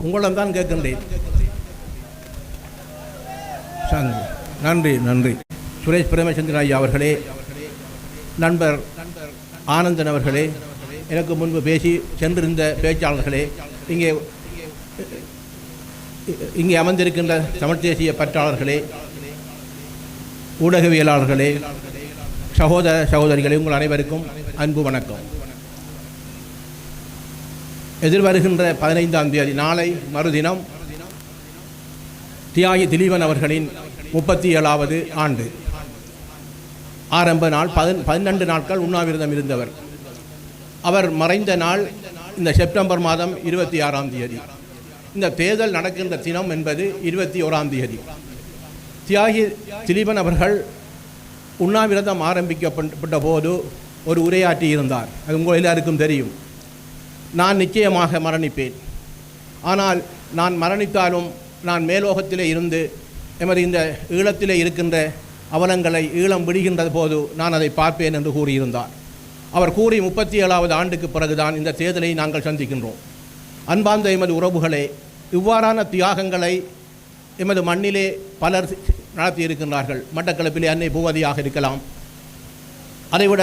உங்களிடம் தான் கேட்கின்றேன் நன்றி நன்றி. சுரேஷ் பிரேமச்சந்திரன் ஐயா அவர்களே நண்பர் ஆனந்தன் அவர்களே எனக்கு முன்பு பேசி சென்றிருந்த பேச்சாளர்களே இங்கே இங்கே அமர்ந்திருக்கின்ற தமிழ் தேசிய பற்றாளர்களே ஊடகவியலாளர்களே சகோதர சகோதரிகளே உங்கள் அனைவருக்கும் அன்பு வணக்கம். எதிர்வருகின்ற பதினைந்தாம் தேதி நாளை மறுதினம் தியாகி திலீபன் அவர்களின் முப்பத்தி ஏழாவது ஆண்டு. ஆரம்ப நாள் பதின் பன்னெண்டு நாட்கள் உண்ணாவிரதம் இருந்தவர். அவர் மறைந்த நாள் இந்த செப்டம்பர் மாதம் இருபத்தி ஆறாம் தேதி. இந்த தேர்தல் நடக்கின்ற தினம் என்பது இருபத்தி ஓராம் தேதி. தியாகி திலீபன் அவர்கள் உண்ணாவிரதம் ஆரம்பிக்கப்பட்ட போது ஒரு உரையாற்றி இருந்தார். அது உங்கள் எல்லாருக்கும் தெரியும். நான் நிச்சயமாக மரணிப்பேன். ஆனால் நான் மரணித்தாலும் நான் மேலோகத்திலே இருந்து எமது இந்த ஈழத்திலே இருக்கின்ற அவலங்களை ஈழம் விடுகின்ற போது நான் அதை பார்ப்பேன் என்று கூறியிருந்தார். அவர் கூறி முப்பத்தி ஏழாவது ஆண்டுக்கு பிறகுதான் இந்த தேர்தலை நாங்கள் சந்திக்கின்றோம். அன்பார்ந்த எமது உறவுகளே இவ்வாறான தியாகங்களை எமது மண்ணிலே பலர் நடத்தி இருக்கின்றார்கள் மட்டக்களப்பிலே அன்னை பூவதியாக இருக்கலாம். அதைவிட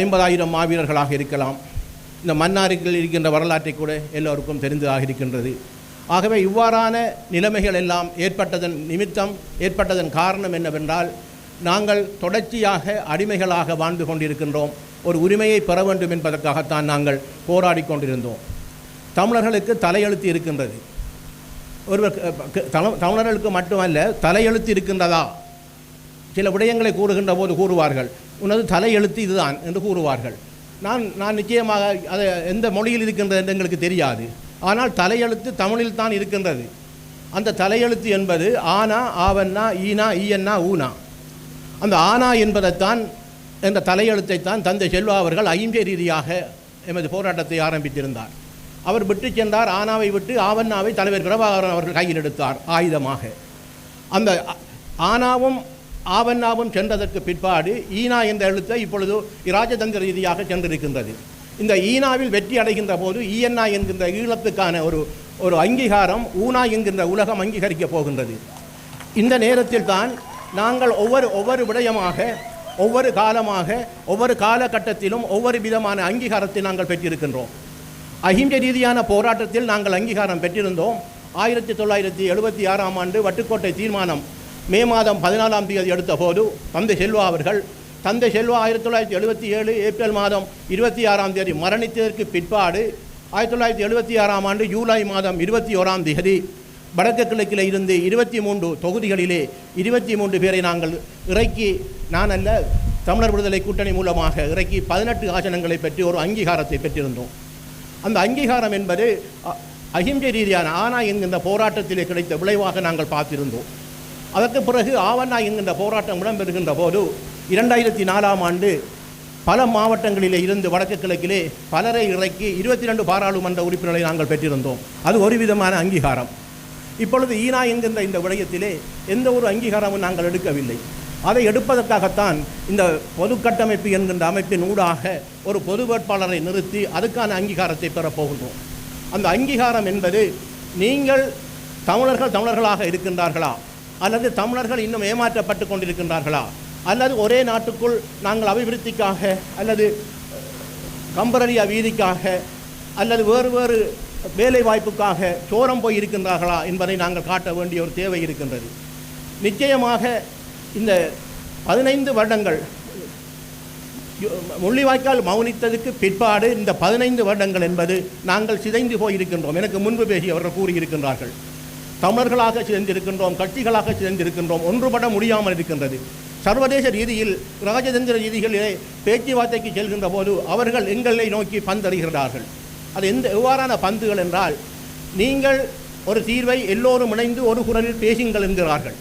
ஐம்பதாயிரம் மாவீரர்களாக இருக்கலாம். இந்த மன்னாரில் இருக்கின்ற வரலாற்றை கூட எல்லோருக்கும் தெரிந்ததாக இருக்கின்றது ஆகவே இவ்வாறான நிலைமைகள் எல்லாம் ஏற்பட்டதன் நிமித்தம் ஏற்பட்டதன் காரணம் என்னவென்றால் நாங்கள் தொடர்ச்சியாக அடிமைகளாக வாழ்ந்து கொண்டிருக்கின்றோம். ஒரு உரிமையை பெற வேண்டும் என்பதற்காகத்தான் நாங்கள் போராடி கொண்டிருந்தோம். தமிழர்களுக்கு தலையெழுத்து இருக்கின்றது. ஒருவர் தமிழ் தமிழர்களுக்கு மட்டுமல்ல தலையெழுத்து இருக்கின்றதா? சில விடயங்களை கூறுகின்ற போது கூறுவார்கள். உனது தலையெழுத்து இதுதான் என்று கூறுவார்கள். நான் நான் நிச்சயமாக அதை எந்த மொழியில் இருக்கின்றது என்று எங்களுக்கு தெரியாது. ஆனால் தலையெழுத்து தமிழில் தான் இருக்கின்றது. அந்த தலையெழுத்து என்பது ஆனா ஆவன்னா ஈனா ஈயன்னா ஊனா. அந்த ஆனா என்பதைத்தான் என்ற தலையெழுத்தைத்தான் தந்தை செல்வா அவர்கள் ஐம்பே ரீதியாக எமது போராட்டத்தை ஆரம்பித்திருந்தார். அவர் விட்டு சென்றார் ஆனாவை விட்டு ஆவண்ணாவை தலைவர் பிரபாகரன் அவர்கள் கையில் எடுத்தார் ஆயுதமாக. அந்த ஆனாவும் ஆவண்ணாவும் சென்றதற்கு பிற்பாடு ஈனா என்ற எழுத்தை இப்பொழுது இராஜதந்திர ரீதியாக சென்றிருக்கின்றது. இந்த ஈனாவில் வெற்றி அடைகின்ற போது ஈஎன்ஆ என்கின்ற ஈழத்துக்கான ஒரு ஒரு அங்கீகாரம் ஊனா என்கின்ற உலகம் அங்கீகரிக்கப் போகின்றது. இந்த நேரத்தில் தான் நாங்கள் ஒவ்வொரு ஒவ்வொரு விடயமாக ஒவ்வொரு காலமாக ஒவ்வொரு காலகட்டத்திலும் ஒவ்வொரு விதமான அங்கீகாரத்தை நாங்கள் பெற்றிருக்கின்றோம். அகிம்சை ரீதியான போராட்டத்தில் நாங்கள் அங்கீகாரம் பெற்றிருந்தோம். ஆயிரத்தி தொள்ளாயிரத்தி எழுபத்தி ஆறாம் ஆண்டு வட்டுக்கோட்டை தீர்மானம் மே மாதம் பதினாலாம் தேதி எடுத்த போது தந்தை செல்வா அவர்கள் தந்தை செல்வா ஆயிரத்தி தொள்ளாயிரத்தி எழுபத்தி ஏழு ஏப்ரல் மாதம் இருபத்தி ஆறாம் தேதி மரணித்ததற்கு பிற்பாடு ஆயிரத்தி தொள்ளாயிரத்தி எழுபத்தி ஆறாம் ஆண்டு ஜூலை மாதம் இருபத்தி ஓராம் தேதி வடக்கு கிழக்கில் இருந்து இருபத்தி மூன்று தொகுதிகளிலே இருபத்தி மூன்று பேரை நாங்கள் இறக்கி நான் அல்ல தமிழர் விடுதலை கூட்டணி மூலமாக இறக்கி பதினெட்டு ஆசனங்களை பற்றி ஒரு அங்கீகாரத்தை பெற்றிருந்தோம். அந்த அங்கீகாரம் என்பது அ- அகிம்சை ரீதியான ஆனா என்கின்ற போராட்டத்திலே கிடைத்த விளைவாக நாங்கள் பார்த்திருந்தோம். அதற்கு பிறகு ஆவண்ணா என்கின்ற போராட்டம் இடம்பெறுகின்ற போது இரண்டாயிரத்தி நாலாம் ஆண்டு பல மாவட்டங்களிலே இருந்து வடக்கு கிழக்கிலே பலரை இறக்கி இருபத்தி ரெண்டு பாராளுமன்ற உறுப்பினர்களை நாங்கள் பெற்றிருந்தோம். அது ஒரு விதமான அங்கீகாரம். இப்பொழுது ஈனா என்கின்ற இந்த விடயத்திலே எந்த ஒரு அங்கீகாரமும் நாங்கள் எடுக்கவில்லை. அதை எடுப்பதற்காகத்தான் இந்த பொது கட்டமைப்பு என்கின்ற அமைப்பின் ஊடாக ஒரு பொது வேட்பாளரை நிறுத்தி அதுக்கான அங்கீகாரத்தை பெறப்போகின்றோம் அந்த அங்கீகாரம் என்பது நீங்கள் தமிழர்கள் தமிழர்களாக இருக்கின்றார்களா? அல்லது தமிழர்கள் இன்னும் ஏமாற்றப்பட்டு கொண்டிருக்கின்றார்களா? அல்லது ஒரே நாட்டுக்குள் நாங்கள் அபிவிருத்திக்காக அல்லது கம்பரரியா வீதிக்காக அல்லது வேறு வேறு வேலை வாய்ப்புக்காக சோரம் போய் இருக்கின்றார்களா என்பதை நாங்கள் காட்ட வேண்டிய ஒரு தேவை இருக்கின்றது. நிச்சயமாக இந்த பதினைந்து வருடங்கள் முள்ளிவாய்க்கால் மௌனித்ததுக்கு பிற்பாடு இந்த பதினைந்து வருடங்கள் என்பது நாங்கள் சிதைந்து போயிருக்கின்றோம். எனக்கு முன்பு பேசி அவர்கள் கூறியிருக்கின்றார்கள். தமிழர்களாக சிதைந்திருக்கின்றோம் கட்சிகளாக சிதைந்திருக்கின்றோம் ஒன்றுபட முடியாமல் இருக்கின்றது. சர்வதேச ரீதியில் ராஜதந்திர ரீதிகளிலே பேச்சுவார்த்தைக்கு செல்கின்ற போது அவர்கள் எங்களை நோக்கி பந்தறிகிறார்கள். அது எந்த எவ்வாறான பந்துகள் என்றால் நீங்கள் ஒரு தீர்வை எல்லோரும் இணைந்து ஒரு குரலில் பேசுங்கள் என்கிறார்கள்.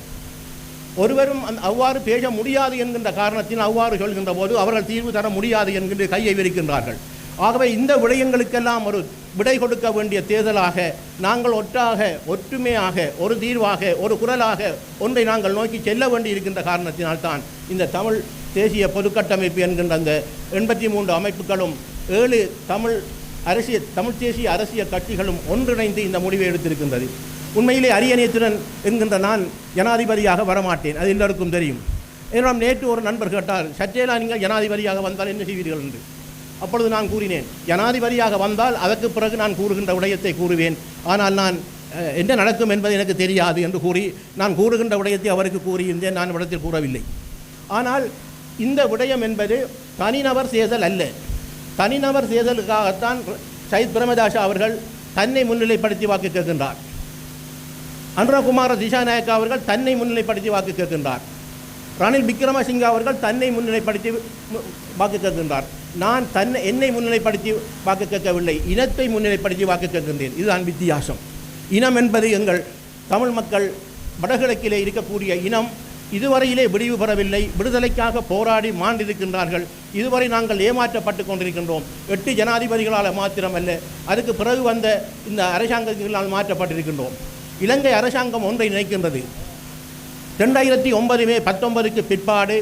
ஒருவரும் அந் அவ்வாறு பேச முடியாது என்கின்ற காரணத்தில் அவ்வாறு சொல்கின்ற போது அவர்கள் தீர்வு தர முடியாது என்கின்ற கையை விரிக்கின்றார்கள். ஆகவே இந்த விடயங்களுக்கெல்லாம் ஒரு விடை கொடுக்க வேண்டிய தேர்தலாக நாங்கள் ஒற்றாக ஒற்றுமையாக ஒரு தீர்வாக ஒரு குரலாக ஒன்றை நாங்கள் நோக்கி செல்ல வேண்டி இருக்கின்ற காரணத்தினால்தான் இந்த தமிழ் தேசிய பொதுக்கட்டமைப்பு என்கின்ற அந்த எண்பத்தி மூன்று அமைப்புகளும் ஏழு தமிழ் அரசியல் தமிழ் தேசிய அரசியல் கட்சிகளும் ஒன்றிணைந்து இந்த முடிவை எடுத்திருக்கின்றது. உண்மையிலே அரியணையத்துடன் என்கின்ற நான் ஜனாதிபதியாக வரமாட்டேன். அது எல்லோருக்கும் தெரியும். என்னிடம் நேற்று ஒரு நண்பர் கேட்டார் சற்றேலா நீங்கள் ஜனாதிபதியாக வந்தால் என்ன செய்வீர்கள்? என்று. அப்பொழுது நான் கூறினேன் ஜனாதிபதியாக வந்தால் அதற்கு பிறகு நான் கூறுகின்ற விடயத்தை கூறுவேன். ஆனால் நான் என்ன நடக்கும் என்பது எனக்கு தெரியாது என்று கூறி நான் கூறுகின்ற விடயத்தை அவருக்கு கூறியிருந்தேன் நான் விடத்தில் கூறவில்லை. ஆனால் இந்த விடயம் என்பது தனிநபர் சேதல் அல்ல. தனிநபர் சேதலுக்காகத்தான் சயித் பிரமதாஷா அவர்கள் தன்னை முன்னிலைப்படுத்தி வாக்கு கேட்கின்றார். அனுரகுமார திசாநாயக்கா அவர்கள் தன்னை முன்னிலைப்படுத்தி வாக்கு கேட்கின்றார். ரணில் விக்ரமசிங்க அவர்கள் தன்னை முன்னிலைப்படுத்தி வாக்கு கேட்கின்றார். நான் தன்னை என்னை முன்னிலைப்படுத்தி வாக்கு கேட்கவில்லை. இனத்தை முன்னிலைப்படுத்தி வாக்கு கேட்கின்றேன். இதுதான் வித்தியாசம். இனம் என்பது எங்கள் தமிழ் மக்கள் வடகிழக்கிலே இருக்கக்கூடிய இனம். இதுவரையிலே விடிவு பெறவில்லை. விடுதலைக்காக போராடி மாண்டிருக்கின்றார்கள். இதுவரை நாங்கள் ஏமாற்றப்பட்டு கொண்டிருக்கின்றோம். எட்டு ஜனாதிபதிகளால் மாத்திரமல்ல அதுக்கு பிறகு வந்த இந்த அரசாங்கங்களால் மாற்றப்பட்டிருக்கின்றோம். இலங்கை அரசாங்கம் ஒன்றை நினைக்கின்றது. ரெண்டாயிரத்தி ஒன்பது மே பத்தொன்பதுக்கு பிற்பாடு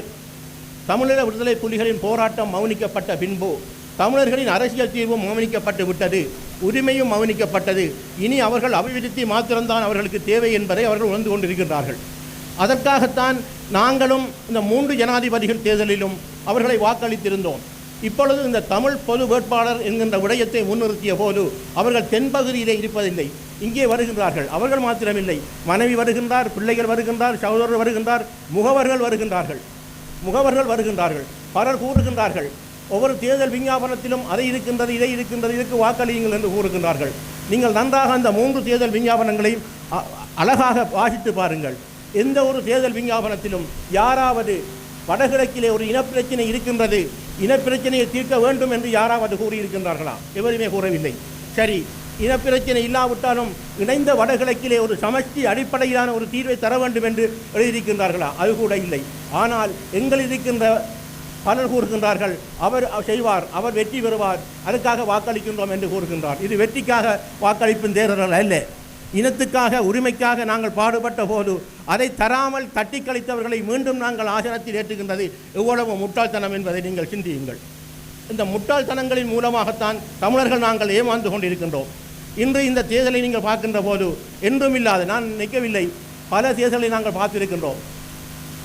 தமிழீழ விடுதலை புலிகளின் போராட்டம் மௌனிக்கப்பட்ட பின்பு தமிழர்களின் அரசியல் தீர்வும் மௌனிக்கப்பட்டு விட்டது உரிமையும் மௌனிக்கப்பட்டது. இனி அவர்கள் அபிவிருத்தி மாத்திரம்தான் அவர்களுக்கு தேவை என்பதை அவர்கள் உணர்ந்து கொண்டிருக்கின்றார்கள். அதற்காகத்தான் நாங்களும் இந்த மூன்று ஜனாதிபதிகள் தேர்தலிலும் அவர்களை வாக்களித்திருந்தோம். இப்பொழுது இந்த தமிழ் பொது வேட்பாளர் என்கின்ற விடயத்தை முன்னிறுத்திய போது அவர்கள் தென்பகுதியிலே இருப்பதில்லை. இங்கே வருகின்றார்கள். அவர்கள் மாத்திரமில்லை. மனைவி வருகின்றார் பிள்ளைகள் வருகின்றார் சகோதரர் வருகின்றார் முகவர்கள் வருகின்றார்கள். முகவர்கள் வருகின்றார்கள். பலர் கூறுகின்றார்கள். ஒவ்வொரு தேர்தல் விஞ்ஞாபனத்திலும் அதை இருக்கின்றது இதை இருக்கின்றது இதுக்கு வாக்களியுங்கள் என்று கூறுகின்றார்கள். நீங்கள் நன்றாக அந்த மூன்று தேர்தல் விஞ்ஞாபனங்களையும் அ- அழகாக வாசித்து பாருங்கள். எந்த ஒரு தேர்தல் விஞ்ஞாபனத்திலும் யாராவது வடகிழக்கிலே ஒரு இனப்பிரச்சனை இருக்கின்றது இனப்பிரச்சனையை தீர்க்க வேண்டும் என்று யாராவது கூறியிருக்கின்றார்களா? எவருமே கூறவில்லை. சரி இனப்பிரச்சனை இல்லாவிட்டாலும் இணைந்த வடகிழக்கிலே ஒரு சமஷ்டி அடிப்படையிலான ஒரு தீர்வை தர வேண்டும் என்று எழுதியிருக்கின்றார்களா? அது கூட இல்லை. ஆனால் எங்கள் இருக்கின்ற பலர் கூறுகின்றார்கள் அவர் செய்வார் அவர் வெற்றி பெறுவார் அதுக்காக வாக்களிக்கின்றோம் என்று கூறுகின்றார். இது வெற்றிக்காக வாக்களிப்பின் தேர்தல் அல்ல. இனத்துக்காக உரிமைக்காக நாங்கள் பாடுபட்ட போது அதை தராமல் தட்டி கழித்தவர்களை மீண்டும் நாங்கள் ஆசனத்தில் ஏற்றுகின்றது எவ்வளவு முட்டாள்தனம் என்பதை நீங்கள் சிந்தியுங்கள். இந்த முட்டாள்தனங்களின் மூலமாகத்தான் தமிழர்கள் நாங்கள் ஏமாந்து கொண்டிருக்கின்றோம். இன்று இந்த தேர்தலை நீங்கள் பார்க்கின்ற போது என்றும் இல்லாது நான் நிற்கவில்லை. பல தேர்தலை நாங்கள் பார்த்திருக்கின்றோம்.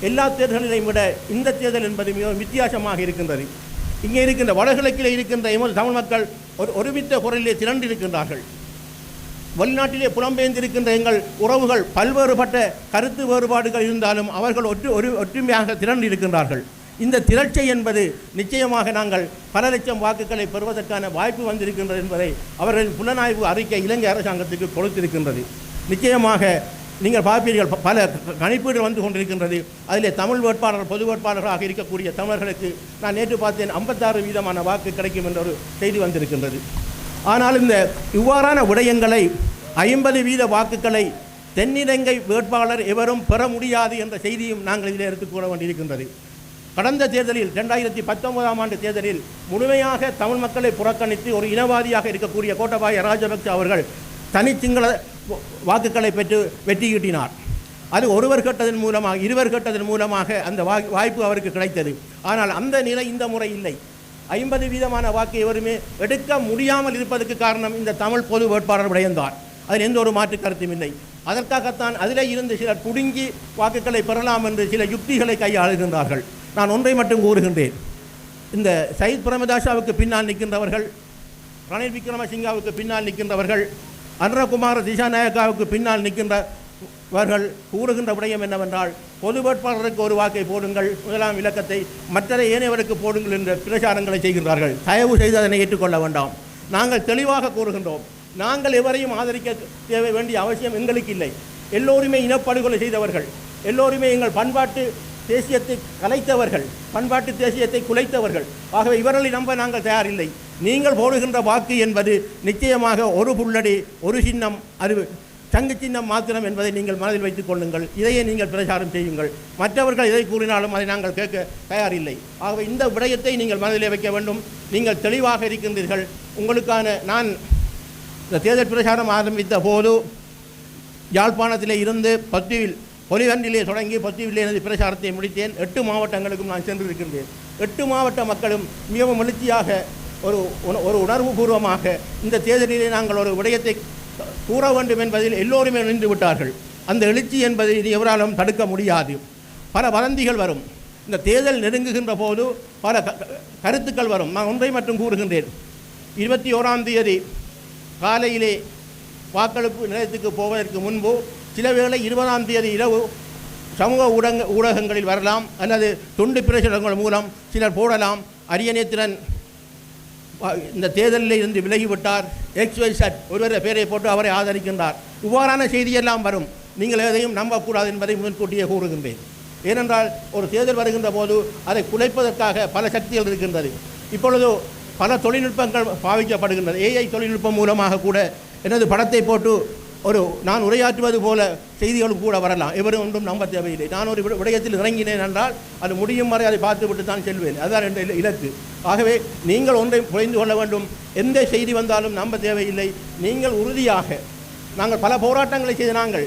எல்லா தேர்தல்களையும் விட இந்த தேர்தல் என்பது மிகவும் வித்தியாசமாக இருக்கின்றது. இங்கே இருக்கின்ற வடகிழக்கில் இருக்கின்ற எமது தமிழ் மக்கள் ஒரு ஒருமித்த குரலிலே திரண்டிருக்கின்றார்கள். வெளிநாட்டிலே புலம்பெயர்ந்திருக்கின்ற எங்கள் உறவுகள் பல்வேறுபட்ட கருத்து வேறுபாடுகள் இருந்தாலும் அவர்கள் ஒற்று ஒரு ஒற்றுமையாக திரண்டு இருக்கின்றார்கள் இந்த திரட்சை என்பது நிச்சயமாக நாங்கள் பல லட்சம் வாக்குகளை பெறுவதற்கான வாய்ப்பு வந்திருக்கின்றது என்பதை அவர்களின் புலனாய்வு அறிக்கை இலங்கை அரசாங்கத்துக்கு கொடுத்திருக்கின்றது. நிச்சயமாக நீங்கள் பார்ப்பீர்கள் பல கணிப்பீடுகள் வந்து கொண்டிருக்கின்றது. அதிலே தமிழ் வேட்பாளர் பொது வேட்பாளர்களாக இருக்கக்கூடிய தமிழர்களுக்கு நான் நேற்று பார்த்தேன் ஐம்பத்தாறு வீதமான வாக்கு கிடைக்கும் என்ற ஒரு செய்தி வந்திருக்கின்றது. ஆனால் இந்த இவ்வாறான விடயங்களை ஐம்பது வீத வாக்குகளை தென்னிலங்கை வேட்பாளர் எவரும் பெற முடியாது என்ற செய்தியும் நாங்கள் இதில் எடுத்துக் கூற வேண்டியிருக்கின்றது. கடந்த தேர்தலில் ரெண்டாயிரத்தி பத்தொன்பதாம் ஆண்டு தேர்தலில் முழுமையாக தமிழ் மக்களை புறக்கணித்து ஒரு இனவாதியாக இருக்கக்கூடிய கோட்டபாய ராஜபக்ச அவர்கள் தனிச்சிங்கள வாக்குகளை பெற்று வெற்றியீட்டினார் அது ஒருவர் கட்டதன் மூலமாக இருவர் கட்டதன் மூலமாக அந்த வாய்ப்பு அவருக்கு கிடைத்தது. ஆனால் அந்த நிலை இந்த முறை இல்லை. ஐம்பது வீதமான வாக்கு எவருமே எடுக்க முடியாமல் இருப்பதற்கு காரணம் இந்த தமிழ் பொது வேட்பாளர் விடயம்தான் அதில் எந்த ஒரு மாற்று கருத்தும் இல்லை. அதற்காகத்தான் அதிலே இருந்து சிலர் புடுங்கி வாக்குகளை பெறலாம் என்று சில யுக்திகளை கையாளுகின்றார்கள். நான் ஒன்றை மட்டும் கூறுகின்றேன். இந்த சயித் பிரமதாஷாவுக்கு பின்னால் நிற்கின்றவர்கள் ரணில் விக்ரமசிங்காவுக்கு பின்னால் நிற்கின்றவர்கள் அனுரகுமார திசாநாயக்காவுக்கு பின்னால் நிற்கின்றவர்கள் கூறுகின்ற விடயம் என்னவென்றால் பொது வேட்பாளருக்கு ஒரு வாக்கை போடுங்கள் முதலாம் விளக்கத்தை மற்ற ஏனையவருக்கு போடுங்கள் என்ற பிரச்சாரங்களை செய்கின்றார்கள். தயவு செய்து அதனை ஏற்றுக்கொள்ள வேண்டாம். நாங்கள் தெளிவாக கூறுகின்றோம். நாங்கள் எவரையும் ஆதரிக்க தேவை வேண்டிய அவசியம் எங்களுக்கு இல்லை. எல்லோருமே இனப்படுகொலை செய்தவர்கள். எல்லோருமே எங்கள் பண்பாட்டு தேசியத்தை கலைத்தவர்கள் பண்பாட்டு தேசியத்தை குலைத்தவர்கள். ஆகவே இவர்களை நம்ப நாங்கள் தயாரில்லை. நீங்கள் போடுகின்ற வாக்கு என்பது நிச்சயமாக ஒரு புள்ளடி ஒரு சின்னம் அது சங்கு சின்னம் மாத்திரம் என்பதை நீங்கள் மனதில் வைத்துக் கொள்ளுங்கள். இதையே நீங்கள் பிரச்சாரம் செய்யுங்கள். மற்றவர்கள் எதை கூறினாலும் அதை நாங்கள் கேட்க தயாரில்லை. ஆகவே இந்த விடயத்தை நீங்கள் மனதிலே வைக்க வேண்டும். நீங்கள் தெளிவாக இருக்கின்றீர்கள். உங்களுக்கான நான் இந்த தேர்தல் பிரச்சாரம் ஆரம்பித்த போது யாழ்ப்பாணத்திலே இருந்து பத்தியில் பொலிவன்றிலே தொடங்கி பத்துவிலே எனது பிரச்சாரத்தை முடித்தேன். எட்டு மாவட்டங்களுக்கும் நான் சென்றிருக்கின்றேன். எட்டு மாவட்ட மக்களும் மிகவும் எழுச்சியாக ஒரு உண- ஒரு உணர்வுபூர்வமாக இந்த தேர்தலிலே நாங்கள் ஒரு விடயத்தை கூற வேண்டும் என்பதில் எல்லோருமே நின்று விட்டார்கள். அந்த எழுச்சி என்பதை இது எவராலும் தடுக்க முடியாது. பல வதந்திகள் வரும். இந்த தேர்தல் நெருங்குகின்ற போது பல க- கருத்துக்கள் வரும். நான் ஒன்றை மட்டும் கூறுகின்றேன். இருபத்தி ஓராம் தேதி காலையிலே வாக்களிப்பு நிலையத்துக்கு போவதற்கு முன்பு சில வேளை இருபதாம் தேதி இரவு சமூக ஊடக ஊடகங்களில் வரலாம். அல்லது துண்டு பிரசுரங்கள் மூலம் சிலர் போடலாம். அரியநேத்திரன் இந்த தேர்தலில் இருந்து விலகிவிட்டார். எக்ஸ் ஒய் சட் ஒருவரை பேரை போட்டு அவரை ஆதரிக்கின்றார். இவ்வாறான செய்தியெல்லாம் வரும். நீங்கள் எதையும் நம்பக்கூடாது என்பதை முன்கூட்டியே கூறுகின்றேன். ஏனென்றால் ஒரு தேர்தல் வருகின்ற போது அதை குலைப்பதற்காக பல சக்திகள் இருக்கின்றது. இப்பொழுது பல தொழில்நுட்பங்கள் பாவிக்கப்படுகின்றது. ஏஐ தொழில்நுட்பம் மூலமாக கூட எனது படத்தை போட்டு ஒரு நான் உரையாற்றுவது போல செய்திகளும் கூட வரலாம். எவரும் ஒன்றும் நம்ப தேவையில்லை. நான் ஒரு விடயத்தில் இறங்கினேன் என்றால் அது முடியும் வரை அதை பார்த்துவிட்டு தான் செல்வேன். அதுதான் என்ற இலக்கு. ஆகவே நீங்கள் ஒன்றை புரிந்து கொள்ள வேண்டும். எந்த செய்தி வந்தாலும் நம்ப தேவையில்லை. நீங்கள் உறுதியாக நாங்கள் பல போராட்டங்களை செய்த நாங்கள்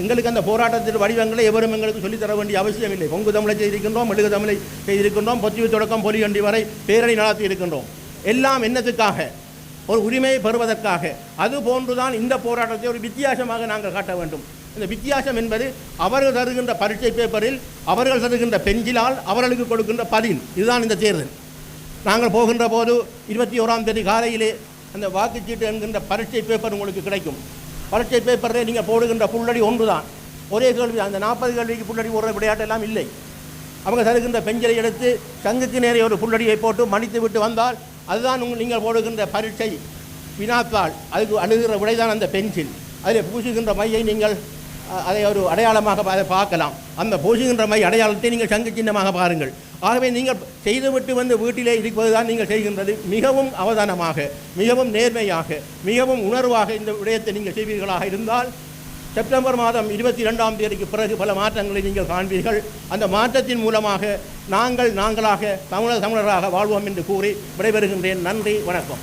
எங்களுக்கு அந்த போராட்டத்தின் வடிவங்களை எவரும் எங்களுக்கு சொல்லித்தர வேண்டிய அவசியம் இல்லை. பொங்கு தமிழை செய்திருக்கின்றோம் மெழுகு தமிழை செய்திருக்கின்றோம் பொத்திவு தொடக்கம் பொலிகண்டி வரை பேரணி நடத்தி இருக்கின்றோம். எல்லாம் என்னத்துக்காக? ஒரு உரிமையை பெறுவதற்காக. அது போன்றுதான் இந்த போராட்டத்தை ஒரு வித்தியாசமாக நாங்கள் காட்ட வேண்டும். இந்த வித்தியாசம் என்பது அவர்கள் தருகின்ற பரீட்சை பேப்பரில் அவர்கள் தருகின்ற பெஞ்சிலால் அவர்களுக்கு கொடுக்கின்ற பதில். இதுதான் இந்த தேர்தல். நாங்கள் போகின்ற போது இருபத்தி ஓராம் தேதி காலையிலே அந்த வாக்குச்சீட்டு என்கின்ற பரீட்சை பேப்பர் உங்களுக்கு கிடைக்கும். பரீட்சை பேப்பரில் நீங்கள் போடுகின்ற புள்ளடி ஒன்று தான் ஒரே கேள்வி அந்த நாற்பது கேள்விக்கு புள்ளடி போடுற விளையாட்டெல்லாம் இல்லை. அவங்க தருகின்ற பெஞ்சலை எடுத்து சங்குக்கு நேரே ஒரு புள்ளடியை போட்டு மன்னித்து விட்டு வந்தால் அதுதான் உங்கள் நீங்கள் போடுகின்ற பரீட்சை வினாத்தாள். அதுக்கு அணுகிற விடைதான் அந்த பென்சில். அதில் பூசுகின்ற மையை நீங்கள் அதை ஒரு அடையாளமாக அதை பார்க்கலாம். அந்த பூசுகின்ற மை அடையாளத்தை நீங்கள் சங்கு சின்னமாக பாருங்கள். ஆகவே நீங்கள் செய்துவிட்டு வந்து வீட்டிலே இருப்பதுதான் நீங்கள் செய்கின்றது. மிகவும் அவதானமாக மிகவும் நேர்மையாக மிகவும் உணர்வாக இந்த விடயத்தை நீங்கள் செய்வீர்களாக இருந்தால் செப்டம்பர் மாதம் இருபத்தி ரெண்டாம் தேதிக்கு பிறகு பல மாற்றங்களை நீங்கள் காண்பீர்கள். அந்த மாற்றத்தின் மூலமாக நாங்கள் நாங்களாக தமிழர் தமிழராக வாழ்வோம் என்று கூறி விடைபெறுகின்றேன். நன்றி வணக்கம்.